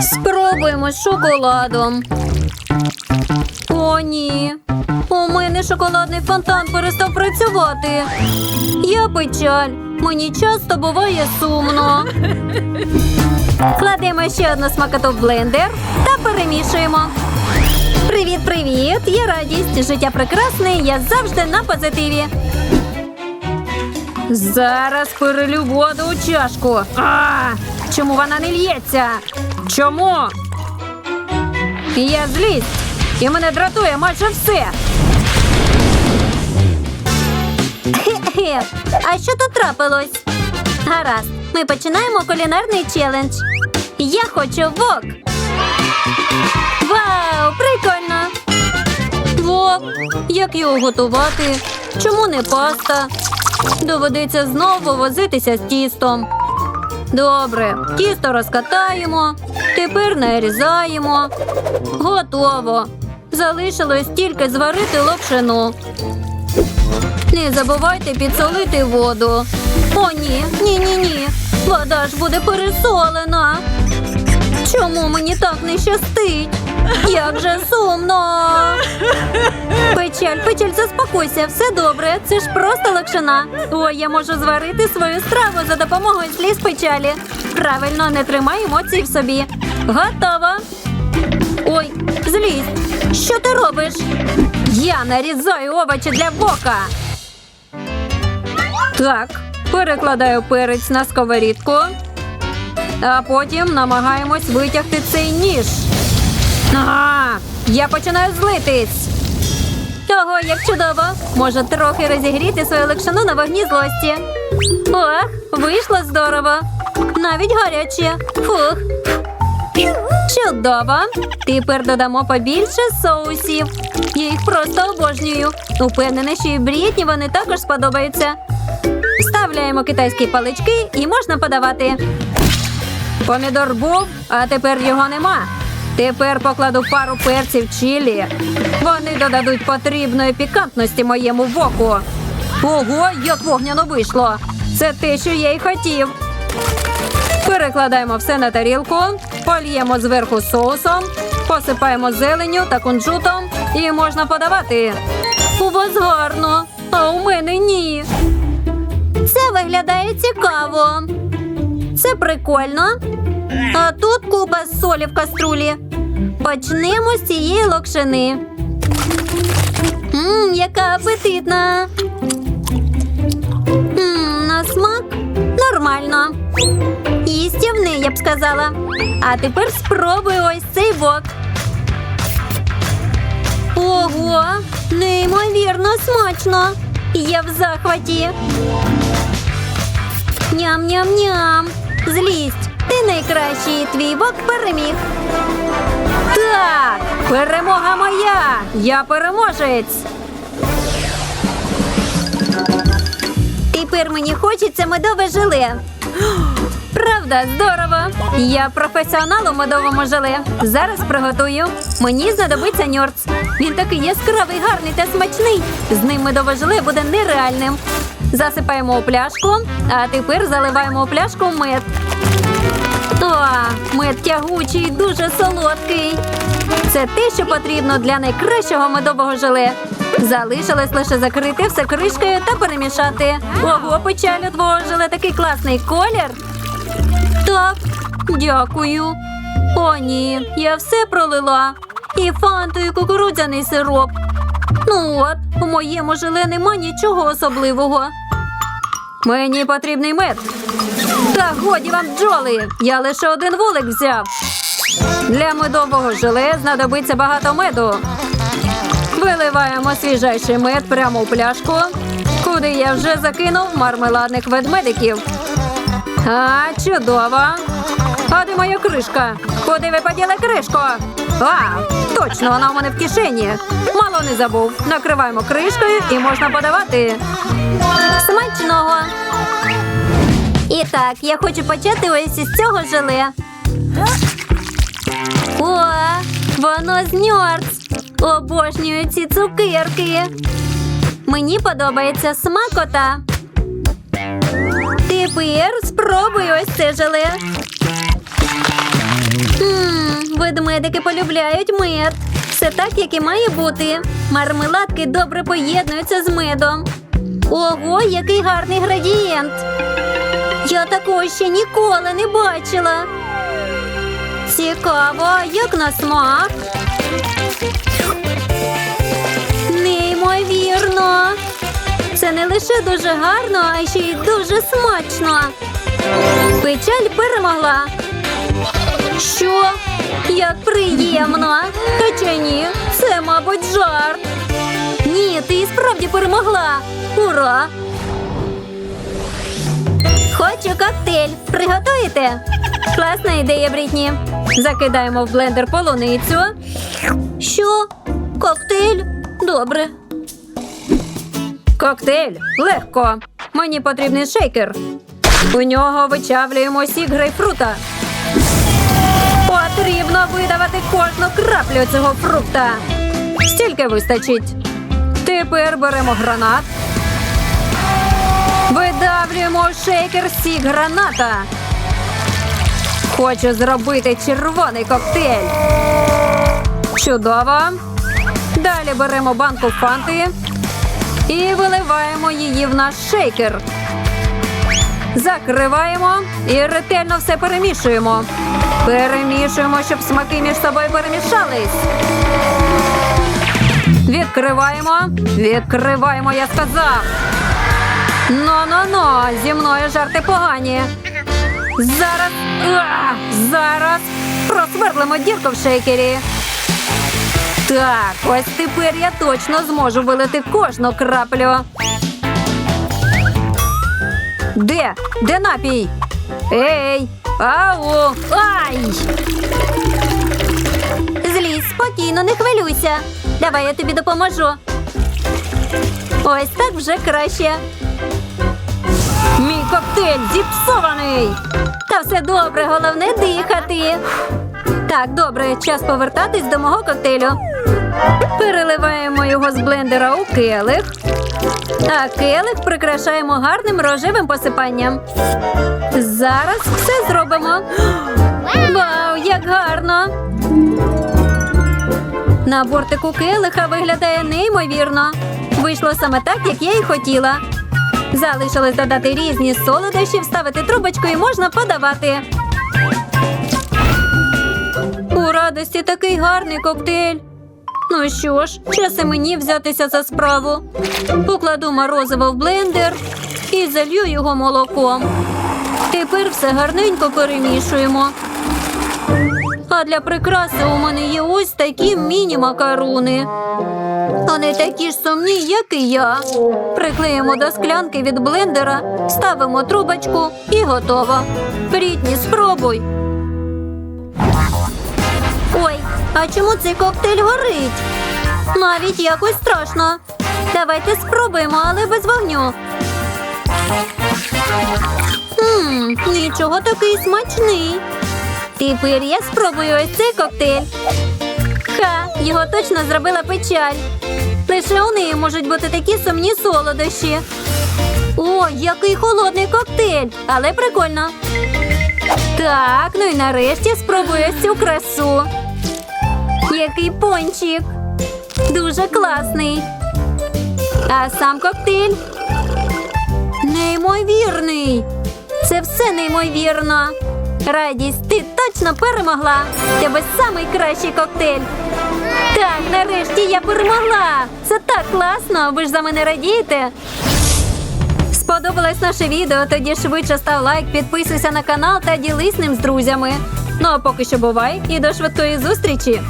Спробуємо з шоколадом. О, ні. У мене шоколадний фонтан перестав працювати. Я печаль. Мені часто буває сумно. Кладемо ще одну смакоту в блендер та перемішуємо. Привіт, привіт! Я радість. Життя прекрасне. Я завжди на позитиві. Зараз перелю воду у чашку. А, чому вона не лється? Чому? Я злість. І мене дратує майже все. Хе-хе. А що тут трапилось? Гаразд, ми починаємо кулінарний челендж. Я хочу вок. Вау, прикольно! Вок, як його готувати? Чому не паста? Доведеться знову возитися з тістом. Добре, тісто розкатаємо, тепер нарізаємо. Готово. Залишилось тільки зварити локшину. Не забувайте підсолити воду. О, ні, ні, ні, ні. Вода ж буде пересолена. Чому мені так не щастить? Як же сумно. Печаль, печаль, заспокойся, все добре. Це ж просто лакшина. Ой, я можу зварити свою страву за допомогою сліз печалі. Правильно, не тримай емоцій в собі. Готово. Ой, злість. Що ти робиш? Я нарізаю овочі для бока. Так, перекладаю перець на сковорідку. А потім намагаємось витягти цей ніж. А, я починаю злитись. Ого, як чудово! Може трохи розігріти свою лакшину на вогні злості. Ох, вийшло здорово. Навіть гаряче. Фух. Чудово. Тепер додамо побільше соусів. Я їх просто обожнюю. Упевнена, що і Брітні вони також сподобаються. Вставляємо китайські палички і можна подавати. Помідор був, а тепер його нема. Тепер покладу пару перців чилі. Вони додадуть потрібної пікантності моєму воку. Ого, як вогняно вийшло! Це те, що я й хотів. Перекладаємо все на тарілку, польємо зверху соусом, посипаємо зеленню та кунжутом і можна подавати. У вас гарно, прикольно. А тут купа солі в каструлі. Почнемо з цієї локшини. Мм, яка апетитна. Мм, на смак нормально. Їстівний, я б сказала. А тепер спробуй ось цей бок. Ого, неймовірно смачно. Я в захваті. Ням-ням-ням. Злість. Ти найкращий, твій бок переміг. Так, перемога моя. Я переможець. Тепер мені хочеться медове желе. Правда, здорово. Я професіонал у медовому желе. Зараз приготую. Мені знадобиться ньорц. Він такий яскравий, гарний та смачний. З ним медове желе буде нереальним. Засипаємо у пляшку, а тепер заливаємо у пляшку мед. О, мед тягучий, дуже солодкий. Це те, що потрібно для найкращого медового желе. Залишилось лише закрити все кришкою та перемішати. Ого, печаль твого желе такий класний колір. Так, дякую. О, ні, я все пролила. І фанту, і кукурудзяний сироп. Ну от, у моєму желе нема нічого особливого. Мені потрібний мед. Та годі вам, бджоли! Я лише один вулик взяв. Для медового желе знадобиться багато меду. Виливаємо свіжайший мед прямо у пляшку, куди я вже закинув мармеладних ведмедиків. А, чудово. А де моя кришка? Куди ви поділи кришку? А, точно, вона у мене в кишені. Мало не забув. Накриваємо кришкою і можна подавати. Смачного. Так, я хочу почати ось із цього желе. О, воно з ньорц. Обожнюю ці цукерки. Мені подобається смакота. Тепер спробуй ось це желе. М, Ведмедики полюбляють мед. Все так, як і має бути. Мармеладки добре поєднуються з медом. Ого, який гарний градієнт! Я такого ще ніколи не бачила. Цікаво, як на смак. Неймовірно. Це не лише дуже гарно, а ще й дуже смачно. Печаль перемогла. Що? Як приємно. Хоча ні, це, мабуть, жарт. Ні, ти справді перемогла. Ура! Хочу коктейль. Приготуєте? Класна ідея, Брітні. Закидаємо в блендер полуницю. Що? Коктейль? Добре. Коктейль легко. Мені потрібний шейкер. У нього вичавлюємо сік грейпфрута. Потрібно видавати кожну краплю цього фрукта. Стільки вистачить. Тепер беремо гранат. Видавлюємо шейкер сік граната. Хочу зробити червоний коктейль. Чудово. Далі беремо банку фанти і виливаємо її в наш шейкер. Закриваємо і ретельно все перемішуємо. Перемішуємо, щоб смаки між собою перемішались. Відкриваємо. Відкриваємо, я сказав. Ну-ну-ну, зі мною жарти погані. Зараз. А, зараз просвердлимо дірку в шейкері. Так, ось тепер я точно зможу вилити кожну краплю. Де? Де напій? Ей! Ау! Ай! Злізь, спокійно, не хвилюйся. Давай я тобі допоможу. Ось так вже краще. Мій коктейль зіпсований. Та все добре, головне дихати. Так, добре, час повертатись до мого коктейлю. Переливаємо його з блендера у келих. А келих прикрашаємо гарним рожевим посипанням. Зараз все зробимо. Вау, як гарно! На бортику келиха виглядає неймовірно. Вийшло саме так, як я і хотіла. Залишилось додати різні солодощі, вставити трубочку і можна подавати. У радості такий гарний коктейль. Ну що ж, час і мені взятися за справу. Покладу морозиво в блендер і залью його молоком. Тепер все гарненько перемішуємо. А для прикраси у мене є ось такі міні-макаруни. Вони такі ж сумні, як і я. Приклеїмо до склянки від блендера, ставимо трубочку і готово. Брітні, спробуй. Ой, а чому цей коктейль горить? Навіть якось страшно. Давайте спробуємо, але без вогню. Ммм, нічого такий смачний. Тепер я спробую ось цей коктейль. Ха, його точно зробила печаль. Лише у неї можуть бути такі сумні солодощі. О, який холодний коктейль, але прикольно. Так, ну і нарешті спробую цю красу. Який пончик. Дуже класний. А сам коктейль неймовірний. Це все неймовірно. Радість, ти точно перемогла. Тебе самий кращий коктейль. Так, нарешті я перемогла. Це так класно. Ви ж за мене радієте. Сподобалось наше відео? Тоді швидше став лайк, підписуйся на канал та ділись ним з друзями. Ну а поки що бувай і до швидкої зустрічі!